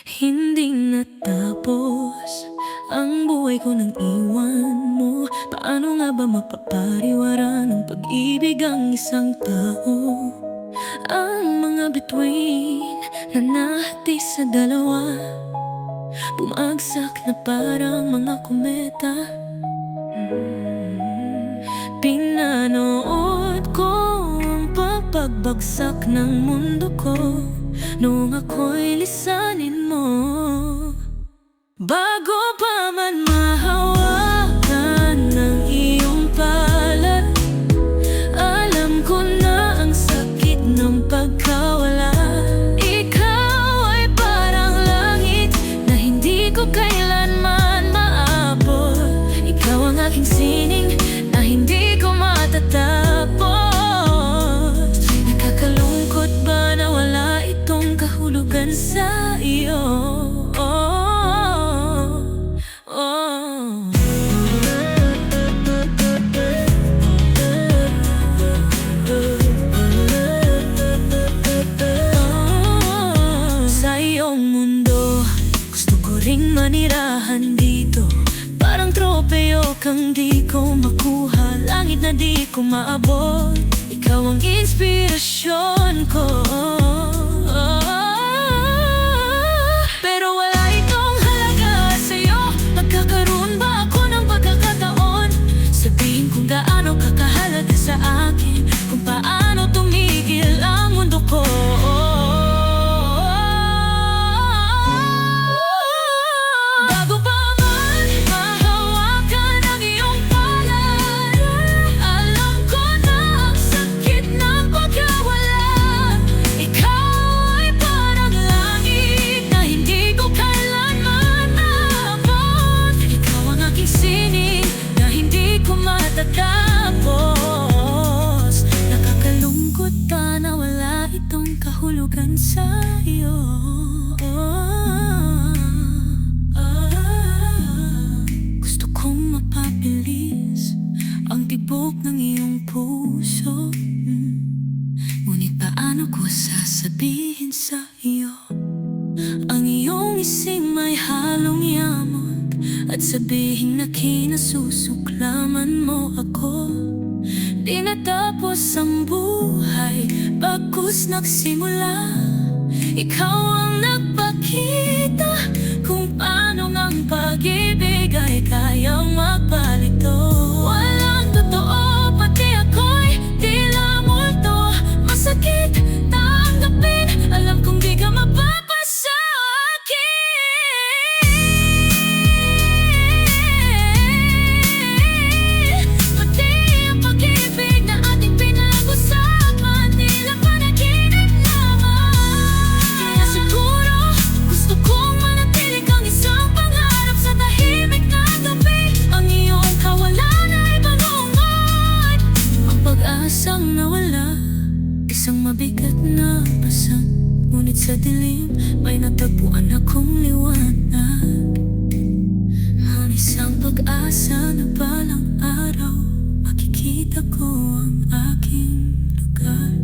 Hindi natapos ang buhay ko nang iwan mo. Paano nga ba mapapariwara ng pag-ibig ang isang tao? Ang mga bituin na nahati sa dalawa. Bumagsak na parang mga kometa. Pinanood ko ang papagbagsak ng mundo ko. Noong ako'y Bago pa man mahawakan ng iyong palad Alam ko na ang sakit ng pagkawala. Ikaw ay parang langit na hindi ko kailanman maabot. Ikaw ang aking sining na hindi ko matatapos. Nakakalungkot ba na wala itong kahulugan sa iyo? Kang di ko makuha. Langit na di ko maabot. Ikaw ang inspirasyon puso. Mm. Ngunit paano ko sasabihin sa iyo Ang iyong ising may halong yamot At sabihin na kinasusuklaman mo ako. Di natapos ang buhay Bagkus nagsimula. Ikaw ang nagpakita Kung paano ang pag-ibig ay kayang magpalito na pasan Ngunit sa dilim may natagpuan akong liwanag. Ang isang pag-asa na balang araw Makikita ko ang aking lugar.